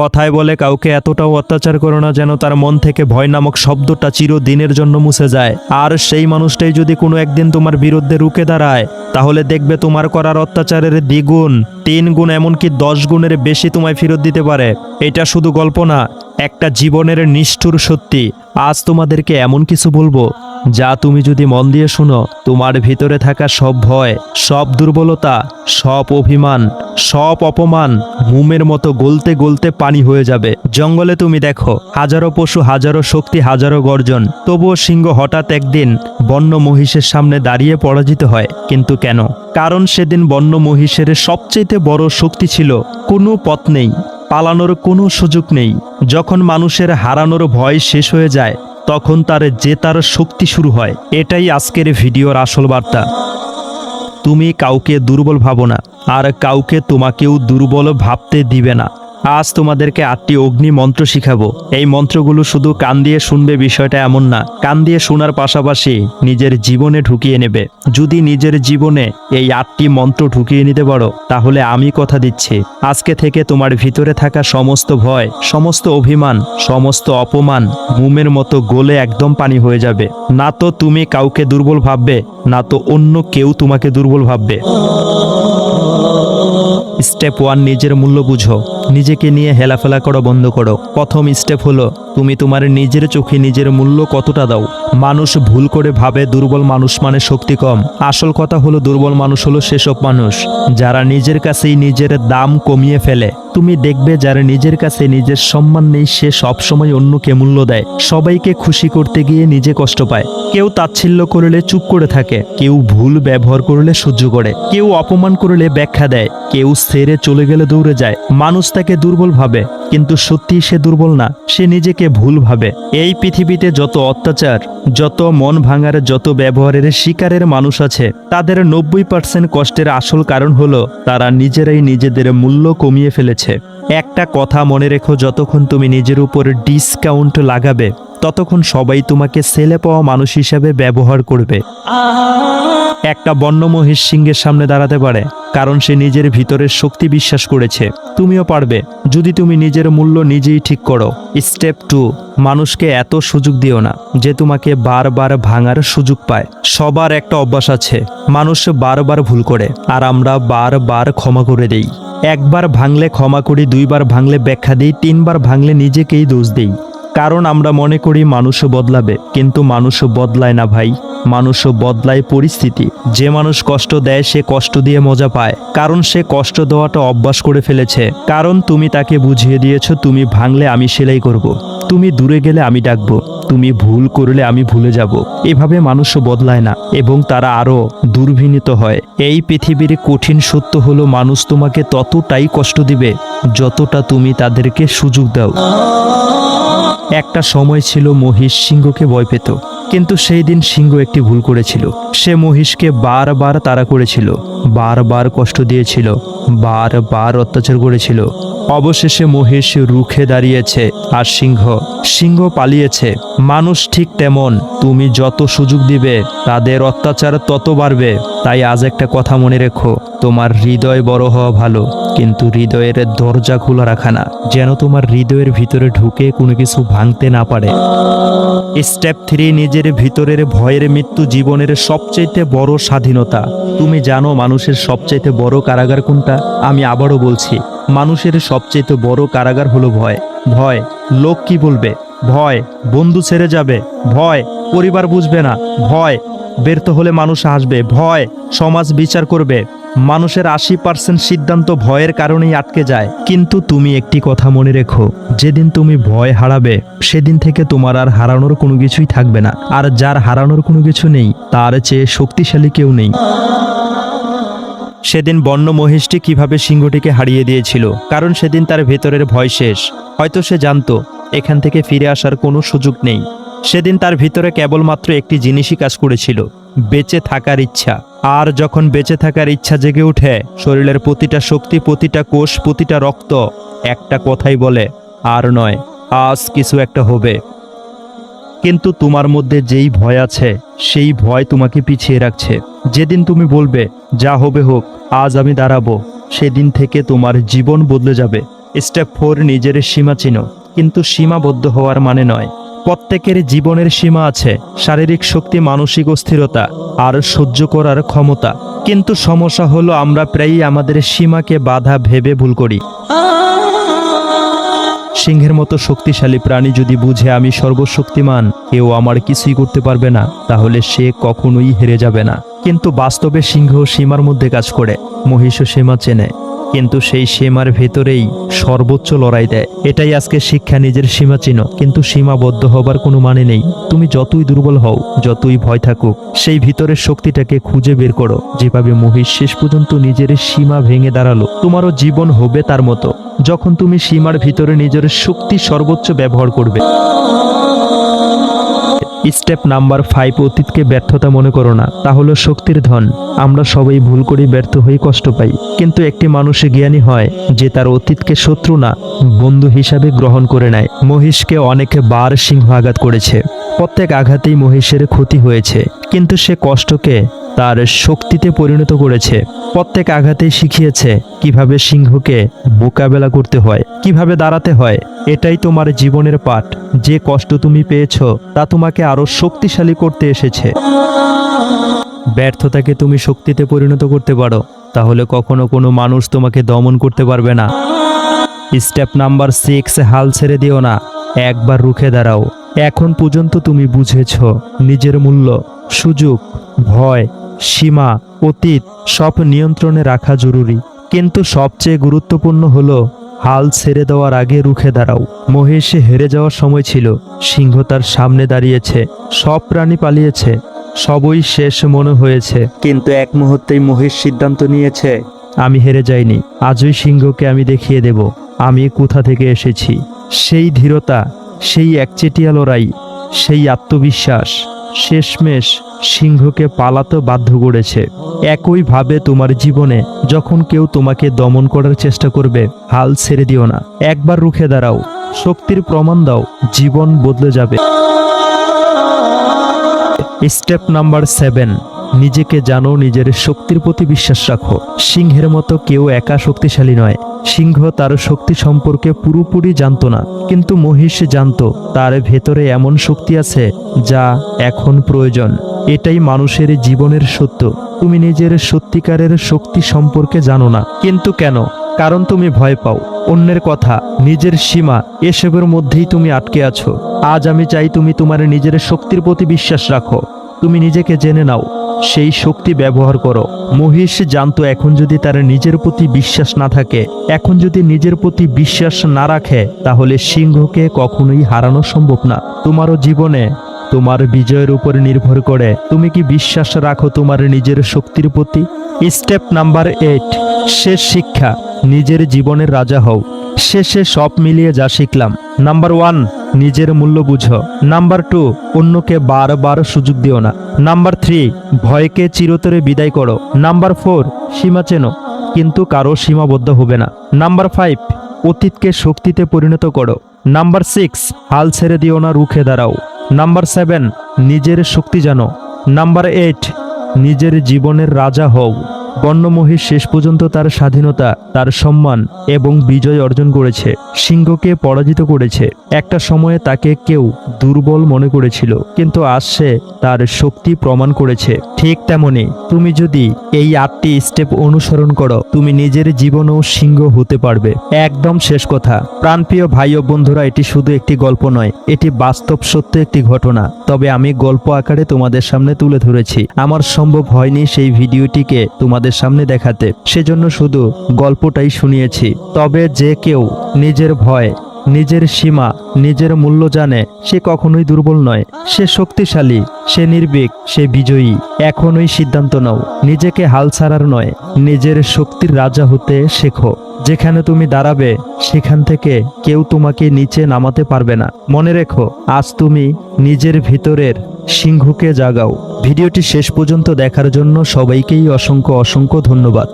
কথায় বলে কাউকে এতটাও অত্যাচার করো না যেন তার মন থেকে ভয় নামক শব্দটা চিরদিনের জন্য মুছে যায়। আর সেই মানুষটাই যদি কোনো একদিন তোমার বিরুদ্ধে রুখে দাঁড়ায়, তাহলে দেখবে তোমার করার অত্যাচারের দ্বিগুণ তিন গুণ এমনকি দশ গুণের বেশি তোমায় ফেরত দিতে পারে। এটা শুধু গল্প না, একটা জীবনের নিষ্ঠুর সত্যি। আজ তোমাদেরকে এমন কিছু বলব যা তুমি যদি মন দিয়ে শুনো, তোমার ভিতরে থাকা সব ভয়, সব দুর্বলতা, সব অভিমান, সব অপমান মুমের মতো গলতে গলতে পানি হয়ে যাবে। জঙ্গলে তুমি দেখো, হাজারো পশু, হাজারো শক্তি, হাজারো গর্জন। তবুও সিংহ হঠাৎ একদিন বন্য মহিষের সামনে দাঁড়িয়ে পরাজিত হয়। কিন্তু কেন? কারণ সেদিন বন্য মহিষের সবচেয়ে বড় শক্তি ছিল কোনো পথ নেই, পালানোর কোনো সুযোগ নেই। যখন মানুষের হারানোর ভয় শেষ হয়ে যায় তখন তার জেতার শক্তি শুরু হয়। এটাই আজকের ভিডিওর আসল বার্তা। তুমি কাউকে দুর্বল ভাবো না, আর কাউকে তোমাকেও দুর্বল ভাবতে দিবে না। আজ তোমাদেরকে আটটি অগ্নি মন্ত্র শিখাবো। এই মন্ত্রগুলো শুধু কান দিয়ে শুনবে বিষয়টা এমন না, কান দিয়ে শোনার পাশাপাশি নিজের জীবনে ঢুকিয়ে নেবে। যদি নিজের জীবনে এই আটটি মন্ত্র ঢুকিয়ে নিতে পারো, তাহলে আমি কথা দিচ্ছি। আজকে থেকে তোমার ভিতরে থাকা সমস্ত ভয়, সমস্ত অভিমান, সমস্ত অপমান মুমের মতো গোলে একদম পানি হয়ে যাবে। না তো তুমি কাউকে দুর্বল ভাববে, না তো অন্য কেউ তোমাকে দুর্বল ভাববে। স্টেপ ওয়ান নিজের মূল্য বুঝো। নিজেকে নিয়ে হেলাফেলা করো বন্ধ করো। প্রথম স্টেপ হলো তুমি তোমার নিজের চোখে নিজের মূল্য কতটা দাও? মানুষ ভুল করে ভাবে দুর্বল মানুষ মানে শক্তি কম। আসল কথা হলো দুর্বল মানুষ হলো সেসব মানুষ, যারা নিজের কাছেই নিজের দাম কমিয়ে ফেলে। তুমি দেখবে যারা নিজের কাছে নিজের সম্মান নেই, সে সবসময় অন্যকে মূল্য দেয়। সবাইকে খুশি করতে গিয়ে নিজে কষ্ট পায়। কেউ তাচ্ছিল্য করলে চুপ করে থাকে। কেউ ভুল ব্যবহার করলে সহ্য করে। কেউ অপমান করলে ব্যাখ্যা দেয়। কেউ সেরে চলে গেলে দৌড়ে যায়। মানুষ তাকে দুর্বল ভাবে। কিন্তু সত্যি সে দুর্বল না, সে নিজেকে ভুল ভাবে। এই পৃথিবীতে যত অত্যাচার, যত মন ভাঙার, যত ব্যবহারের শিকারের মানুষ আছে, তাদের নব্বই পার্সেন্ট কষ্টের আসল কারণ হলো, তারা নিজেরাই নিজেদের মূল্য কমিয়ে ফেলেছে। একটা কথা মনে রেখো, যতক্ষণ তুমি নিজের উপর ডিসকাউন্ট লাগাবে, ততক্ষণ সবাই তোমাকে ছেলে পাওয়া মানুষ হিসাবে ব্যবহার করবে। একটা বন্য মহিষ সিংহের সামনে দাঁড়াতে পারে। কারণ সে নিজের ভিতরের শক্তি বিশ্বাস করেছে। তুমিও পারবে। যদি তুমি নিজের মূল্য নিজেই ঠিক করো। স্টেপ টু, মানুষকে এত সুযোগ দিও না যে তোমাকে বারবার ভাঙার সুযোগ পায়। সবার একটা অভ্যাস আছে, মানুষ বারবার ভুল করে, আর আমরা বারবার ক্ষমা করে দেই। একবার ভাঙলে ক্ষমা করি, দুইবার ভাঙলে ব্যাখ্যা দিই, তিনবার ভাঙলে নিজেকেই দোষ দিই। কারণ আমরা মনে করি মানুষও বদলাবে, কিন্তু মানুষও বদলায় না ভাই। মানুষও বদলায় পরিস্থিতি। যে মানুষ কষ্ট দেয়, সে কষ্ট দিয়ে মজা পায়। কারণ সে কষ্ট দেওয়াটা অভ্যাস করে ফেলেছে। কারণ তুমি তাকে বুঝিয়ে দিয়েছ, তুমি ভাঙলে আমি সেলাই করব। তুমি দূরে গেলে আমি ডাকবো। তুমি ভুল করলে আমি ভুলে যাব। এভাবে মানুষও বদলায় না এবং তারা আরও দুর্বিনীত হয়। এই পৃথিবীর কঠিন সত্য হলো, মানুষ তোমাকে ততটাই কষ্ট দিবে, যতটা তুমি তাদেরকে সুযোগ দাও। একটা সময় ছিল মহিষ সিংহকে ভয় পেত, কিন্তু সেই দিন সিংহ একটি ভুল করেছিল। সে মহিষকে বারবার তাড়া করেছিল, বারবার কষ্ট দিয়েছিল, বারবার অত্যাচার করেছিল। অবশেষে মহিষ রুখে দাঁড়িয়েছে আর সিংহ সিংহ পালিয়েছে। মানুষ ঠিক তেমন, তুমি যত সুযোগ দিবে, তাদের অত্যাচার তত বাড়বে। তাই আজ একটা কথা মনে রেখো, তোমার হৃদয় বড় হওয়া ভালো। কিন্তু হৃদয়ের দরজা খোলা রাখা না, যেন তোমার হৃদয়ের ভিতরে ঢুকে কোনো কিছু ভাঙতে না পারে। স্টেপ থ্রি নিজের ভিতরের ভয়ের মৃত্যু জীবনের সবচাইতে বড় স্বাধীনতা। তুমি জানো মানুষের সবচাইতে বড় কারাগার কোনটা? আমি আবারও বলছি, মানুষের সবচাইতে বড় কারাগার হলো ভয়। ভয়, লোক কি বলবে? ভয়, বন্ধু ছেড়ে যাবে। ভয়, পরিবার বুঝবে না। ভয়, ব্যর্থ হলে মানুষ আসবে ভয়, সমাজ বিচার করবে। মানুষের আশি পার্সেন্ট সিদ্ধান্ত ভয়ের কারণেই আটকে যায়। কিন্তু তুমি একটি কথা মনে রেখো, যেদিন তুমি ভয় হারাবে, সেদিন থেকে তোমার আর হারানোর কোনো কিছুই থাকবে না। আর যার হারানোর কোনো কিছু নেই, তার চেয়ে শক্তিশালী কেউ নেই। সেদিন বন্য মহিষটি কীভাবে সিংহটিকে হারিয়ে দিয়েছিল, কারণ সেদিন তার ভেতরের ভয় শেষ। হয়তো সে জানতো, এখান থেকে ফিরে আসার কোনো সুযোগ নেই। সেদিন তার ভিতরে কেবলমাত্র একটি জিনিসই কাজ করেছিল বেঁচে থাকার ইচ্ছা। আর যখন বেঁচে থাকার ইচ্ছা জেগে ওঠে শরীরের প্রতিটা শক্তি, প্রতিটা কোষ, প্রতিটা রক্ত একটা কথাই বলে, আর নয়, আজ কিছু একটা হবে। কিন্তু তোমার মধ্যে যেই ভয় আছে, সেই ভয় তোমাকে পিছিয়ে রাখছে। যেদিন তুমি বলবে, যা হবে হোক, আজ আমি দাঁড়াবো, সেদিন থেকে তোমার জীবন বদলে যাবে। স্টেপ ফোর নিজের সীমা চিনো। কিন্তু সীমাবদ্ধ হওয়ার মানে নয় প্রত্যেকের জীবনের সীমা আছে, শারীরিক শক্তি, মানসিক অস্থিরতা, আর সহ্য করার ক্ষমতা। কিন্তু সমস্যা হলো আমরা প্রায়ই আমাদের সীমাকে বাধা ভেবে ভুল করি। সিংহের মতো শক্তিশালী প্রাণী যদি বুঝে আমি সর্বশক্তিমান, কেউ আমার কিছুই করতে পারবে না, তাহলে সে কখনোই হেরে যাবে না। কিন্তু বাস্তবে সিংহ সীমার মধ্যে কাজ করে মহিষ সীমা চেনে। কিন্তু সেই সীমার ভেতরেই সর্বোচ্চ লড়াই দেয়। এটাই আজকে শিক্ষা নিজের সীমা চিনো কিন্তু সীমাবদ্ধ হবার কোনো মানে নেই। তুমি যতই দুর্বল হও, যতই ভয় থাকুক, সেই ভিতরের শক্তিটাকে খুঁজে বের করো। যেভাবে মহিষ শেষ পর্যন্ত নিজের সীমা ভেঙে দাঁড়াল, তোমারও জীবন হবে তার মতো। যখন তুমি সীমার ভিতরে নিজের শক্তি সর্বোচ্চ ব্যবহার করবে। স্টেপ নাম্বার ফাইভ অতীতকে ব্যর্থতা মনে করো না, তা হলো শক্তির ধন। আমরা সবাই ভুল করে ব্যর্থ হয়ে কষ্ট পাই। কিন্তু একটি মানুষ জ্ঞানী হয় যে তার অতীতকে শত্রু না, বন্ধু হিসাবে গ্রহণ করে নেয়। মহিষকে অনেকে বার সিংহ আঘাত করেছে। প্রত্যেক আঘাতেই মহিষের ক্ষতি হয়েছে, কিন্তু সে কষ্টকে তার শক্তিতে পরিণত করেছে। প্রত্যেক আঘাতেই শিখিয়েছে কীভাবে সিংহকে মোকাবেলা করতে হয়, কীভাবে দাঁড়াতে হয়। এটাই তোমার জীবনের পাঠ। যে কষ্ট তুমি পেয়েছ, তা তোমাকে আরও শক্তিশালী করতে এসেছে। ব্যর্থতাকে তুমি শক্তিতে পরিণত করতে পারো, তাহলে কখনো কোনো মানুষ তোমাকে দমন করতে পারবে না। স্টেপ নাম্বার সিক্স, হাল ছেড়ে দিও না। একবার রুখে দাঁড়াও। এখন পর্যন্ত তুমি বুঝেছ নিজের মূল্য সুযোগ ভয় সীমা অতীত সব নিয়ন্ত্রণে রাখা জরুরি। কিন্তু সবচেয়ে গুরুত্বপূর্ণ হলো হাল ছেড়ে দেওয়ার আগে রুখে দাঁড়াও। মহেশে হেরে যাওয়ার সময় ছিল সিংহ তার সামনে দাঁড়িয়েছে সব প্রাণী পালিয়েছে সবই শেষ মনে হয়েছে। কিন্তু এক মুহূর্তেই মহেশ সিদ্ধান্ত নিয়েছে আমি হেরে যাইনি আজই সিংহকে আমি দেখিয়ে দেব আমি কোথা থেকে এসেছি। সেই ধীরতা সেই একচেটিয়া লড়াই সেই আত্মবিশ্বাস, শেষমেশ সিংহকে পালাতে বাধ্য করেছে। একইভাবে তোমার জীবনে যখন কেউ তোমাকে দমন করার চেষ্টা করবে, হাল ছেড়ে দিও না। একবার রুখে দাঁড়াও, শক্তির প্রমাণ দাও, জীবন বদলে যাবে। স্টেপ নাম্বার সেভেন, নিজেকে জানো, নিজের শক্তির প্রতি বিশ্বাস রাখো। সিংহের মতো কেউ একা শক্তিশালী নয়। সিংহ তার শক্তি সম্পর্কে পুরোপুরি জানতো না, কিন্তু মহিষ জানত, তার ভেতরে এমন শক্তি আছে যা এখন প্রয়োজন। এটাই মানুষের জীবনের সত্য। তুমি নিজের সত্যিকারের শক্তি সম্পর্কে জানো না, কিন্তু কেন? কারণ তুমি ভয় পাও। অন্যের কথা, নিজের সীমা, এসবের মধ্যেই তুমি আটকে আছো। আজ আমি চাই তুমি তোমার নিজের শক্তির প্রতি বিশ্বাস রাখো। তুমি নিজেকে জেনে নাও, সেই শক্তি ব্যবহার করো। মহিষ জানতো এখন যদি তার নিজের প্রতি বিশ্বাস না থাকে, এখন যদি নিজের প্রতি বিশ্বাস না রাখে, তাহলে সিংহকে কখনোই হারানো সম্ভব না। তোমারও জীবনে তোমার বিজয়ের উপর নির্ভর করে। তুমি কি বিশ্বাস রাখো তোমার নিজের শক্তির প্রতি? স্টেপ নাম্বার এইট শেষ শিক্ষা, নিজের জীবনের রাজা হও। শেষে সব মিলিয়ে যা শিখলাম। নাম্বার ওয়ান, নিজের মূল্য বুঝো। নাম্বার টু, অন্যকে বারবার সুযোগ দিও না। নাম্বার থ্রি, ভয়কে চিরতরে বিদায় করো। নাম্বার ফোর, সীমা চেনো, কিন্তু কারও সীমাবদ্ধ হবে না। নাম্বার ফাইভ, অতীতকে শক্তিতে পরিণত করো। নাম্বার সিক্স, হাল ছেড়ে দিও না, রুখে দাঁড়াও। নাম্বার সেভেন, নিজের শক্তি জানো। নাম্বার এইট, নিজের জীবনের রাজা হও। বন্যমহিষ শেষ পর্যন্ত তার স্বাধীনতা, তার সম্মান এবং বিজয় অর্জন করেছে, সিংহকে পরাজিত করেছে। একটা সময়ে তাকে কেউ দুর্বল মনে করেছিল, কিন্তু আজ সে তার শক্তি প্রমাণ করেছে। ঠিক তেমনি, তুমি যদি এই আটটি স্টেপ অনুসরণ করো, তুমি নিজের জীবনেও সিংহ হতে পারবে। একদম শেষ কথা। প্রাণপ্রিয় ভাই ও বন্ধুরা, এটি শুধু একটি গল্প নয়, এটি বাস্তব সত্য একটি ঘটনা। তবে আমি গল্প আকারে তোমাদের সামনে তুলে ধরেছি। আমার সম্ভব হয়নি সেই ভিডিওটিকে তোমাদের সামনে দেখাতে। সেজন্য শুধু গল্পটাই শুনিয়েছি। তবে যে কেউ নিজের ভয়, নিজের সীমা, নিজের মূল্য জানে, সে কখনোই দুর্বল নয়। সে শক্তিশালী, সে নির্ভীক, সে বিজয়ী। এখনই সিদ্ধান্ত নাও, নিজেকে হাল ছাড়ার নয়, নিজের শক্তির রাজা হতে শেখো। যেখানে তুমি দাঁড়াবে, সেখান থেকে কেউ তোমাকে নিচে নামাতে পারবে না। মনে রেখো, আজ তুমি নিজের ভিতরের সিংহকে জাগাও। ভিডিওটি শেষ পর্যন্ত দেখার জন্য সবাইকেই অসংখ্য অসংখ্য ধন্যবাদ।